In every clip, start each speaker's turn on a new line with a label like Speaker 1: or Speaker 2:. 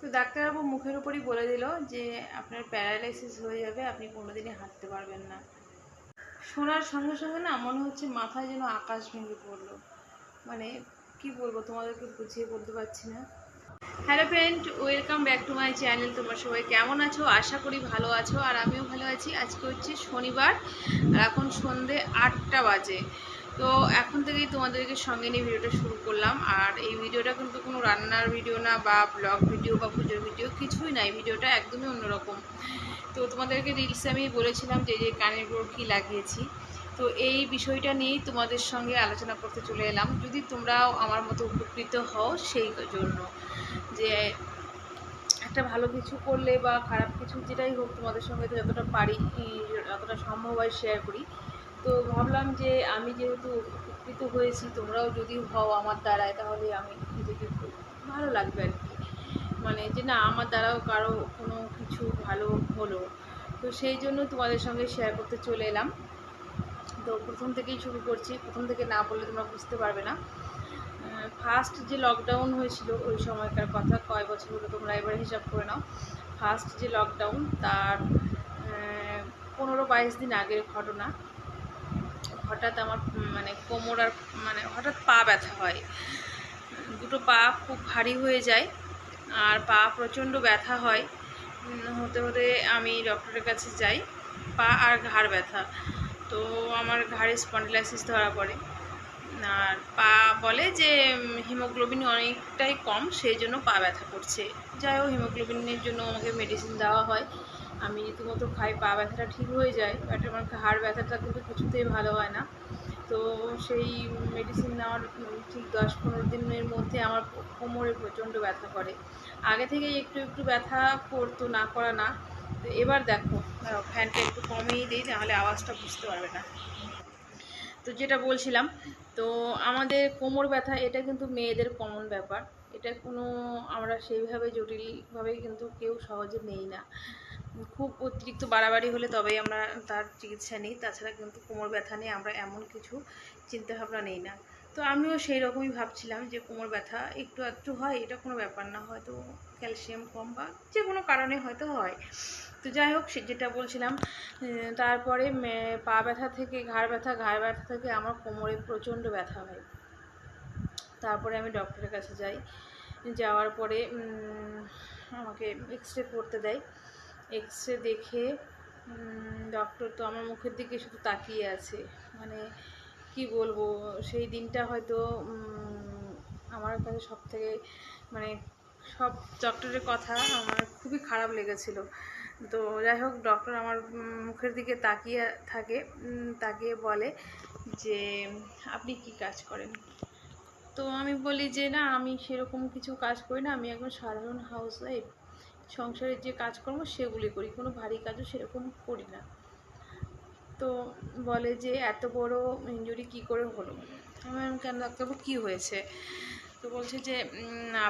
Speaker 1: তো ডাক্তারবাবু মুখের উপরই বলে দিল যে আপনার প্যারালাইসিস হয়ে যাবে, আপনি কোনোদিনই হাঁটতে পারবেন না। শোনার সঙ্গে সঙ্গে না মনে হচ্ছে মাথায় যেন আকাশ ভেঙে পড়ল। মানে কি বলব, তোমাদেরকে বুঝিয়ে বলতে পারছি না। Hello friend welcome back to my channel তোমরা সবাই কেমন আছো? আশা করি ভালো আছো, আর আমিও ভালো আছি। আজকে হচ্ছে শনিবার, আর এখন সন্ধে আটটা বাজে। তো এখন থেকেই তোমাদেরকে সঙ্গে নিয়ে ভিডিওটা শুরু করলাম। আর এই ভিডিওটা কিন্তু কোনো রান্নার ভিডিও না বা ব্লগ ভিডিও বা পুজোর ভিডিও কিছুই নাই ভিডিওটা একদমই অন্যরকম। তো তোমাদেরকে রিলসে আমি বলেছিলাম যে যে কানের গোড় কী লাগিয়েছি। তো এই বিষয়টা নিয়েই তোমাদের সঙ্গে আলোচনা করতে চলে এলাম। যদি তোমরাও আমার মতো উপকৃত হও সেই জন্য, যে একটা ভালো কিছু করলে বা খারাপ কিছু যেটাই হোক তোমাদের সঙ্গে যতটা পারি, যতটা সম্ভব হয় শেয়ার করি। তো ভাবলাম যে আমি যেহেতু উপকৃত হয়েছি, তোমরাও যদি হও আমার দ্বারায়, তাহলে আমি নিজেকে ভালো লাগবে আর কি। মানে যে না, আমার দ্বারাও কারও কোনো কিছু ভালো হলো। তো সেই জন্য তোমাদের সঙ্গে শেয়ার করতে চলে এলাম। তো প্রথম থেকেই শুরু করছি। প্রথম থেকে না বললে তোমরা বুঝতে পারবে না। ফার্স্ট যে লকডাউন হয়েছিল, ওই সময়কার কথা কয় বছর হলো, তোমরা এবার হিসাব করে নাও। ফার্স্ট যে লকডাউন তার পনেরো বাইশ দিন আগের ঘটনা। হঠাৎ আমার মানে কোমর আর মানে হঠাৎ পা ব্যথা হয়। দুটো পা খুব ভারী হয়ে যায় আর পা প্রচণ্ড ব্যথা হয়। হতে হতে আমি ডক্টরের কাছে যাই, পা আর ঘাড় ব্যথা। তো আমার ঘাড়ে স্পন্ডিলাইসিস ধরা পড়ে। আর পা বলে যে হিমোগ্লোবিন অনেকটাই কম, সেই জন্য পা ব্যথা করছে। যাই হোক হিমোগ্লোবিনের জন্য আমাকে মেডিসিন দেওয়া হয়। আমি রীতিমতো খাই, পা ব্যথাটা ঠিক হয়ে যায় বাট আমার হাড় ব্যথাটা কিন্তু কিছুতেই ভালো হয় না। তো সেই মেডিসিন নেওয়ার ঠিক দশ পনেরো দিনের মধ্যে আমার কোমরে প্রচণ্ড ব্যথা করে। আগে থেকেই একটু একটু ব্যথা করতো, না করা না। তো এবার দেখো ফ্যানটা একটু কমেই দিই তাহলে আওয়াজটা বুঝতে পারবে না। তো যেটা বলছিলাম, তো আমাদের কোমর ব্যথা, এটা কিন্তু মেয়েদের কমন ব্যাপার। এটা কোনো আমরা সেইভাবে জটিলভাবে কিন্তু কেউ সহজে নেই না। খুব অতিরিক্ত বাড়াবাড়ি হলে তবেই আমরা তার চিকিৎসা নিই। তাছাড়া কিন্তু কোমর ব্যথা নিয়ে আমরা এমন কিছু চিন্তাভাবনা নেই না। তো আমিও সেই রকমই ভাবছিলাম যে কোমর ব্যথা একটু একটু হয়, এটা কোনো ব্যাপার না, হয়তো ক্যালসিয়াম কম বা যে কোনো কারণে হয়তো হয়। তো যাই হোক, সে যেটা বলছিলাম তারপরে পা ব্যথা থেকে, ঘাড় ব্যথা ঘাড় ব্যথা থেকে আমার কোমরে প্রচণ্ড ব্যথা হয়। তারপরে আমি ডক্টরের কাছে যাই। যাওয়ার পরে আমাকে এক্স রে করতে দেয়। এক্স রে দেখে ডক্টর তো আমার মুখের দিকে শুধু তাকিয়ে আছে। মানে কি বলব, সেই দিনটা হয়তো আমার কাছে সব থেকে মানে সব ডক্টরের কথা আমার খুবই খারাপ লেগেছিল। তো যাই হোক ডক্টর আমার মুখের দিকে তাকিয়ে থাকে তাকিয়ে বলে যে, আপনি কি কাজ করেন? তো আমি বলি যে, না, আমি সেরকম কিছু কাজ করি না। আমি একজন সাধারণ হাউস ওয়াইফ সংসারের যে কাজকর্ম সেগুলি করি, কোনো ভারী কাজও সেরকম করি না। তো বলে যে এত বড় ইঞ্জুরি কি করে হলো? আমি কেন ডাক্তারবাবু, কী হয়েছে? তো বলছে যে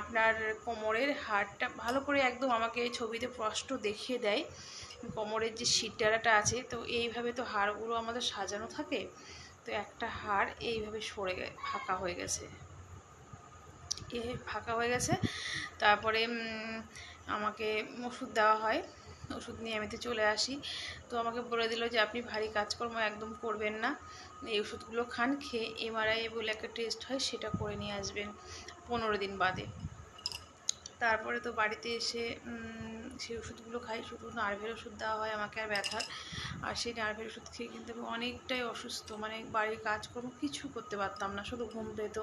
Speaker 1: আপনার কোমরের হাড়টা ভালো করে একদম আমাকে ছবিতে স্পষ্ট দেখিয়ে দেয়। কোমরের যে সিটটারাটা আছে, তো এইভাবে তো হাড়গুলো আমাদের সাজানো থাকে, তো একটা হাড় এইভাবে সরে ফাঁকা হয়ে গেছে। এ ফাঁকা হয়ে গেছে। তারপরে আমাকে ওষুধ দেওয়া হয়। ওষুধ নিয়ে আমি তো চলে আসি। তো আমাকে বলে দিল যে, আপনি ভারী কাজকর্ম একদম করবেন না। এই ওষুধগুলো খান, খেয়ে এমআরআই বলে একটা টেস্ট হয়, সেটা করে নিয়ে আসবেন পনেরো দিন বাদে। তারপরে তো বাড়িতে এসে সেই ওষুধগুলো খাই। শুধু নার্ভের ওষুধ দেওয়া হয়, আমাকে আর ব্যথার। আর সেই নার্ভের ওষুধ খেয়ে কিন্তু আমি অনেকটাই অসুস্থ। মানে বাড়ির কাজকর্ম কিছু করতে পারতাম না, শুধু ঘুম পেতো।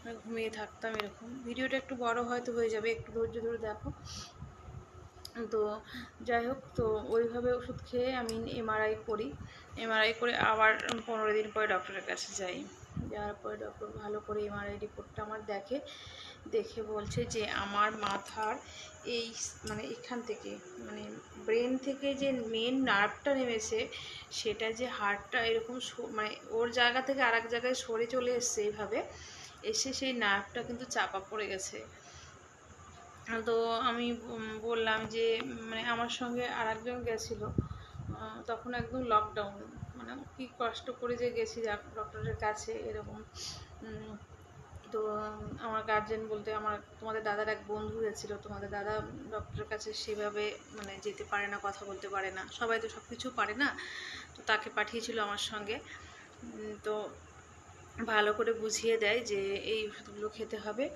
Speaker 1: মানে ঘুমিয়ে থাকতাম এরকম। ভিডিওটা একটু বড় হয়তো হয়ে যাবে, একটু ধৈর্য ধরে দেখো। তো যাই হোক, তো ওইভাবে ওষুধ খেয়ে আমি এমআরআই করি। এমআরআই করে আবার পনেরো দিন পরে ডক্টরের কাছে যাই। যাওয়ার পরে ডক্টর ভালো করে এমআরআই রিপোর্টটা আমার দেখে দেখে বলছে যে আমার মাথার এই মানে এখান থেকে মানে ব্রেন থেকে যে মেন নার্ভটা নেমেছে, সেটা যে হাড়টা এরকম মানে ওর জায়গা থেকে আরেক জায়গায় সরে চলে এসছে এইভাবে, এসে সেই নার্ভটা কিন্তু চাপা পড়ে গেছে। তো আমি বললাম যে মানে আমার সঙ্গে আর একজন গেছিল তখন একদম লকডাউন মানে কি কষ্ট করে যে গেছি ডক্টরের কাছে এরকম। তো, আমার গার্জেন বলতে আমার, তোমাদের দাদার এক বন্ধু গেছিল, তোমাদের দাদা ডক্টরের কাছে সেভাবে মানে যেতে পারে না, কথা বলতে পারে না। সবাই তো সব কিছু পারে না, তো তাকে পাঠিয়েছিল আমার সঙ্গে। তো ভালো করে বুঝিয়ে দেয় যে এই ওষুধগুলো খেতে হবে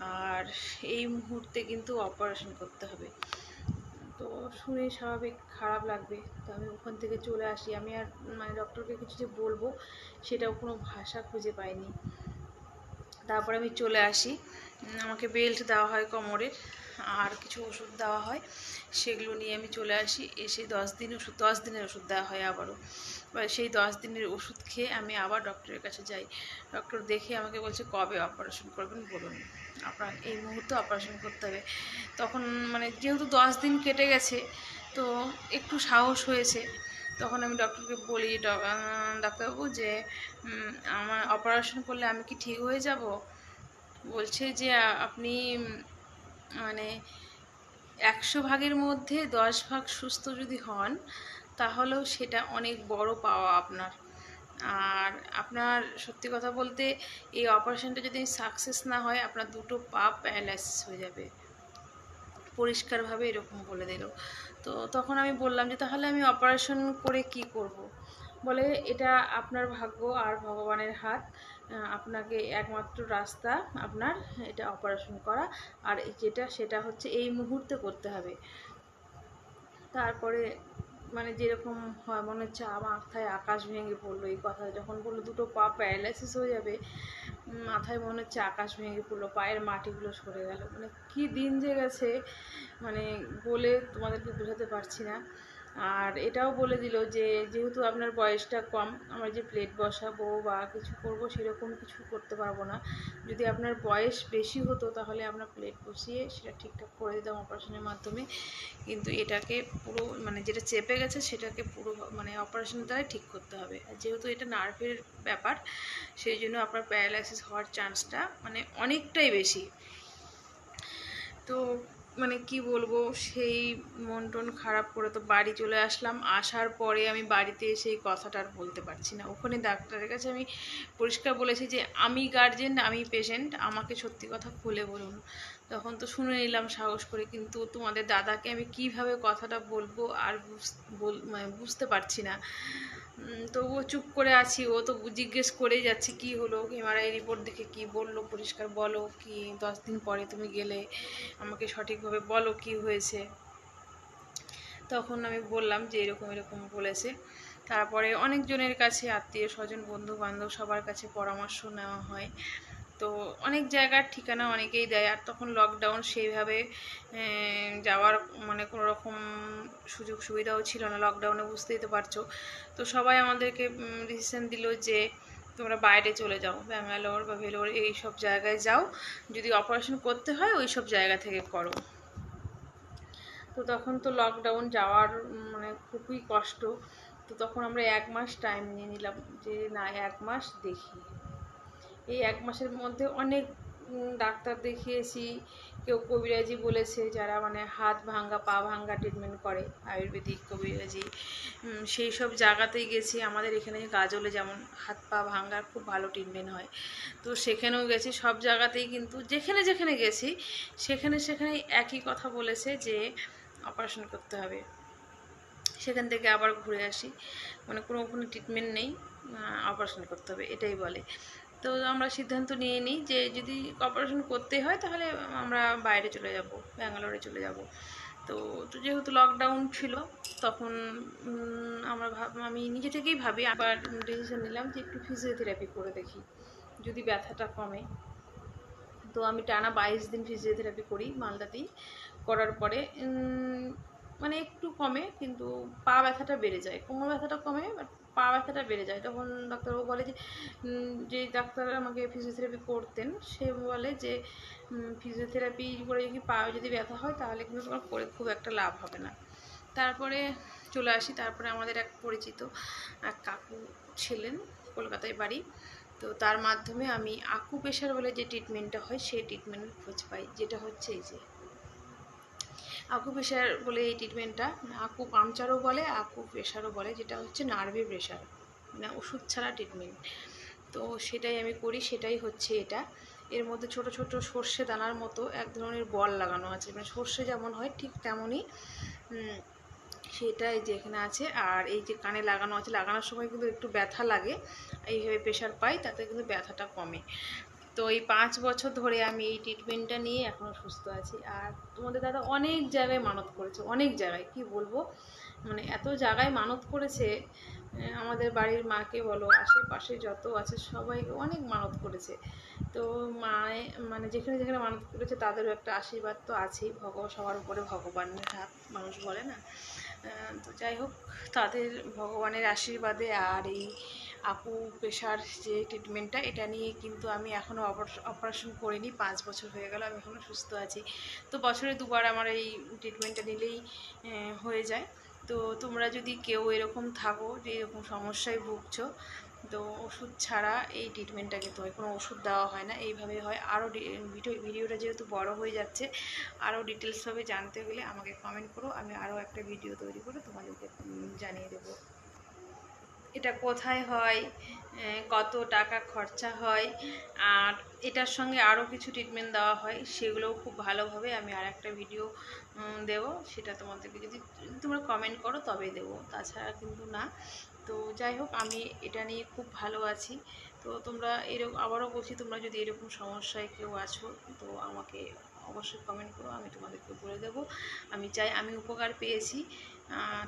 Speaker 1: আর এই মুহূর্তে কিন্তু অপারেশন করতে হবে। তো শুনে স্বাভাবিক খারাপ লাগবে। তো আমি ওখান থেকে চলে আসি। আমি আর মানে ডক্টরকে কিছু যে বলব সেটাও কোনো ভাষা খুঁজে পাইনি। তারপর আমি চলে আসি। আমাকে বেল্ট দেওয়া হয় কোমরের, আর কিছু ওষুধ দেওয়া হয়। সেগুলো নিয়ে আমি চলে আসি। এসে দশ দিন ওষুধ, দশ দিনের ওষুধ দেওয়া হয় আবারও। সেই দশ দিনের ওষুধ খেয়ে আমি আবার ডক্টরের কাছে যাই। ডক্টর দেখে আমাকে বলছে, কবে অপারেশন করবেন বলুন। আপনার এই মুহূর্তে অপারেশন করতে হবে। তখন মানে যেহেতু দশ দিন কেটে গেছে, তো একটু সাহস হয়েছে। তখন আমি ডক্টরকে বলি, "ড- ডাক্তারবাবু যে আমার অপারেশন করলে আমি কি ঠিক হয়ে যাব? বলছে যে, আপনি মানে একশো ভাগের মধ্যে দশ ভাগ সুস্থ যদি হন তাহলেও সেটা অনেক বড় পাওয়া আপনার। আর আপনার সত্যি কথা বলতে এই অপারেশনটা যদি সাকসেস না হয়, আপনার দুটো পা প্যারালাইসিস হয়ে যাবে। পরিষ্কারভাবে এরকম বলে দিল। তো তখন আমি বললাম যে, তাহলে আমি অপারেশন করে কি করব। বলে, এটা আপনার ভাগ্য আর ভগবানের হাত। আপনাকে একমাত্র রাস্তা আপনার, এটা অপারেশন করা। আর যেটা সেটা হচ্ছে এই মুহূর্তে করতে হবে। তারপরে মানে যেরকম হয়, মনে হচ্ছে মাথায় আকাশ ভেঙে পড়ল এই কথা যখন বলল দুটো পা প্যারালাইসিস হয়ে যাবে মাথায় মনে হচ্ছে আকাশ ভেঙে পড়ল, পায়ের মাটিগুলো সরে গেল। মানে কি দিন যে গেছে মানে বলে তোমাদেরকে বোঝাতে পারছি না। আর এটাও বলে দিল যে, যেহেতু আপনার বয়সটা কম, আমরা যে প্লেট বসাবো বা কিছু করব, সেরকম কিছু করতে পারব না। যদি আপনার বয়স বেশি হতো, তাহলে আমরা প্লেট বসিয়ে সেটা ঠিকঠাক করে দিতাম অপারেশনের মাধ্যমে। কিন্তু এটাকে পুরো মানে যেটা চেপে গেছে, সেটাকে পুরো মানে অপারেশনের দ্বারাই ঠিক করতে হবে। আর যেহেতু এটা নার্ভের ব্যাপার, সেই জন্য আপনার প্যারালাইসিস হওয়ার চান্সটা মানে অনেকটাই বেশি। তো মানে কি বলব, সেই মন টন খারাপ করে তো বাড়ি চলে আসলাম। আসার পরে আমি বাড়িতে এসে এই কথাটা আর বলতে পারছি না। ওখানে ডাক্তারের কাছে আমি পরিষ্কার বলেছি যে, আমি গার্জেন আমি পেশেন্ট আমাকে সত্যি কথা খুলে বলুন। তখন তো শুনে নিলাম সাহস করে, কিন্তু তোমাদের দাদাকে আমি কীভাবে কথাটা বলব আর মানে বুঝতে পারছি না। উম, তবুও চুপ করে আছি। ও তো জিজ্ঞেস করেই যাচ্ছে কি হলো? এমআরআই রিপোর্ট দেখে কি বলল? পরিষ্কার বলো কি? দশ দিন পরে তুমি গেলে আমাকে সঠিকভাবে বলো কি হয়েছে? তখন আমি বললাম যে এরকম এরকম বলেছে। তারপরে অনেকজনের কাছে আত্মীয় স্বজন বন্ধু বান্ধব সবার কাছে পরামর্শ নেওয়া হয়। তো অনেক জায়গার ঠিকানা অনেকেই দেয় আর তখন লকডাউন সেইভাবে যাওয়ার মানে কোনো রকম সুযোগ সুবিধাও ছিল না। লকডাউনে বুঝতেই তো পারছ। তো সবাই আমাদেরকে ডিসিশন দিল যে তোমরা বাইরে চলে যাও। ব্যাঙ্গালোর বা ভেলোর এই সব জায়গায় যাও। যদি অপারেশন করতে হয়, ওই সব জায়গা থেকে করো। তো তখন তো লকডাউন যাওয়ার মানে খুবই কষ্ট। তো তখন আমরা এক মাস টাইম নিয়ে নিলাম যে, না, এক মাস দেখি। এই এক মাসের মধ্যে অনেক ডাক্তার দেখিয়েছি। কেউ কবিরাজি বলেছে যারা মানে হাত ভাঙ্গা, পা ভাঙ্গা ট্রিটমেন্ট করে, আয়ুর্বেদিক কবিরাজি। সেই সব জায়গাতেই গেছি। আমাদের এখানে গাজলে যেমন হাত, পা ভাঙ্গার খুব ভালো ট্রিটমেন্ট হয়। তো সেখানেও গেছি। সব জায়গাতেই কিন্তু যেখানে যেখানে গেছি, সেখানে সেখানে একই কথা বলেছে যে অপারেশন করতে হবে। সেখান থেকে আবার ঘুরে আসি। মানে কোনো কোনো ট্রিটমেন্ট নেই অপারেশন করতে হবে, এটাই বলে। তো আমরা সিদ্ধান্ত নিয়ে নিই যে যদি অপারেশন করতে হয় তাহলে আমরা বাইরে চলে যাব, ব্যাঙ্গালোরে চলে যাব। তো যেহেতু লকডাউন ছিল, তখন আমরা আমি নিজে থেকেই ভাবি, আবার ডিসিশন নিলাম যে একটু ফিজিওথেরাপি করে দেখি, যদি ব্যথাটা কমে। তো আমি টানা বাইশ দিন ফিজিওথেরাপি করি মালদাতেই, করার পরে মানে একটু কমে, কিন্তু পা ব্যথাটা বেড়ে যায়। কোমর ব্যথাটা কমে বাট পা ব্যথাটা বেড়ে যায়। তখন ডাক্তারবাবু বলে যে যে ডাক্তার আমাকে ফিজিওথেরাপি করতেন, সে বলে যে ফিজিওথেরাপি করে যদি পা যদি ব্যথা হয়, তাহলে কিন্তু তোমার করে খুব একটা লাভ হবে না। তারপরে চলে আসি। তারপরে আমাদের এক পরিচিত এক কাকু ছিলেন, কলকাতায় বাড়ি। তো তার মাধ্যমে আমি আকু প্রেশার বলে যে ট্রিটমেন্টটা হয়, সেই ট্রিটমেন্টের খোঁজ পাই। যেটা হচ্ছে এই যে আকু প্রেশার বলে এই ট্রিটমেন্টটা আকু পাংচারও বলে আকু প্রেশারও বলে, যেটা হচ্ছে নার্ভি প্রেশার মানে ওষুধ ছাড়া ট্রিটমেন্ট তো সেটাই আমি করি, সেটাই হচ্ছে এটা। এর মধ্যে ছোট ছোট সর্ষে দানার মতো এক ধরনের বল লাগানো আছে মানে সর্ষে যেমন হয় ঠিক তেমনই সেটাই সেটা এই যে এখানে আছে। আর এই যে কানে লাগানো আছে, লাগানোর সময় কিন্তু একটু ব্যথা লাগে, এইভাবে প্রেশার পাই, তাতে কিন্তু ব্যথাটা কমে। তো এই পাঁচ বছর ধরে আমি এই ট্রিটমেন্টটা নিয়ে এখনও সুস্থ আছি। আর তোমাদের দাদা অনেক জায়গায় মানত করেছে, অনেক জায়গায়, কি বলব? মানে এত জায়গায় মানত করেছে আমাদের বাড়ির মাকে বলো, আশেপাশে যত আছে সবাইকে অনেক মানত করেছে। তো মায়ে মানে যেখানে যেখানে মানত করেছে তাদেরও একটা আশীর্বাদ তো আছেই ভগব সবার উপরে ভগবানের হাত মানুষ বলে না। তো যাই হোক, তাদের ভগবানের আশীর্বাদে আর এই আপু পেশার যে ট্রিটমেন্টটা এটা নিয়ে কিন্তু আমি এখনও অপারেশন করিনি, পাঁচ বছর হয়ে গেল, আমি এখনও সুস্থ আছি। তো বছরে দুবার আমার এই ট্রিটমেন্টটা নিলেই হয়ে যায়। তো তোমরা যদি কেউ এরকম থাকো যে এরকম সমস্যায় ভুগছো, তো ওষুধ ছাড়া এই ট্রিটমেন্টটা কিন্তু হয়, কোনো ওষুধ দেওয়া হয় না। এইভাবে হয়। আরও ভিডিও, ভিডিওটা যেহেতু বড় হয়ে যাচ্ছে আরও ডিটেলসভাবে জানতে গেলে আমাকে কমেন্ট করো, আমি আরও একটা ভিডিও তৈরি করে তোমাদেরকে জানিয়ে দেবো। এটা কোথায় হয় কত টাকা খরচা হয়, আর এটার সঙ্গে আরও কিছু ট্রিটমেন্ট দেওয়া হয়, সেগুলোও খুব ভালোভাবে আমি আর একটা ভিডিও দেবো। সেটা তোমাদেরকে যদি তোমরা কমেন্ট করো, তবেই দেবো। তাছাড়া কিন্তু না। তো যাই হোক, আমি এটা নিয়ে খুব ভালো আছি। তো তোমরা এরকম, আবারও বলছি, তোমরা যদি এরকম সমস্যায় কেউ আছো, তো আমাকে অবশ্যই কমেন্ট করো, আমি তোমাদেরকে বলে দেবো। আমি চাই, আমি উপকার পেয়েছি।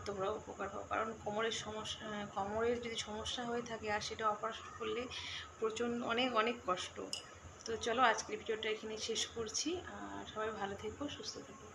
Speaker 1: তোমরাও উপকার পাও কারণ কোমরের সমস্যা, কোমরের যদি সমস্যা হয়ে থাকে আর সেটা অপারেশন করলে প্রচণ্ড, অনেক অনেক কষ্ট। তো চলো, আজকের ভিডিওটা এখানে শেষ করছি। আর সবাই ভালো থেকো, সুস্থ থেকো।